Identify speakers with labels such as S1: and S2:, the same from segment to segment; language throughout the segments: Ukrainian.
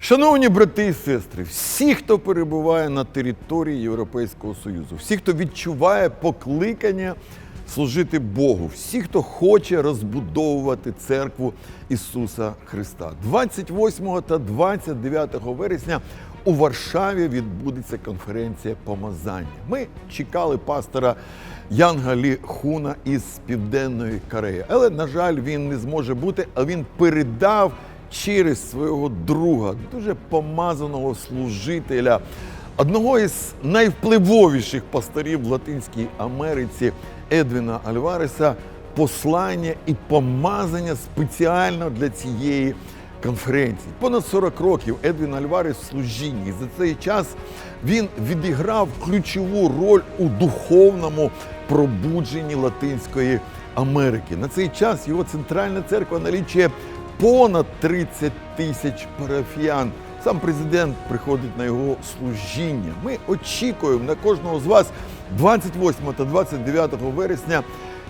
S1: Шановні брати і сестри, всі, хто перебуває на території Європейського Союзу, всі, хто відчуває покликання служити Богу, всі, хто хоче розбудовувати церкву Ісуса Христа. 28 та 29 вересня у Варшаві відбудеться конференція помазання. Ми чекали пастора Янга Лі Хуна із Південної Кореї, але, на жаль, він не зможе бути, а він передав через свого друга, дуже помазаного служителя, одного із найвпливовіших пасторів в Латинській Америці Едвіна Альвареса, послання і помазання спеціально для цієї конференції. Понад 40 років Едвін Альварес в служінні. За цей час він відіграв ключову роль у духовному пробудженні Латинської Америки. На цей час його центральна церква налічує понад 30 тисяч парафіян. Сам президент приходить на його служіння. Ми очікуємо на кожного з вас 28 та 29 вересня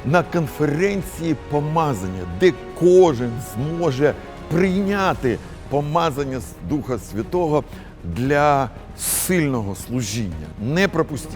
S1: на конференції помазання, де кожен зможе прийняти помазання Духа Святого для сильного служіння. Не пропустіть.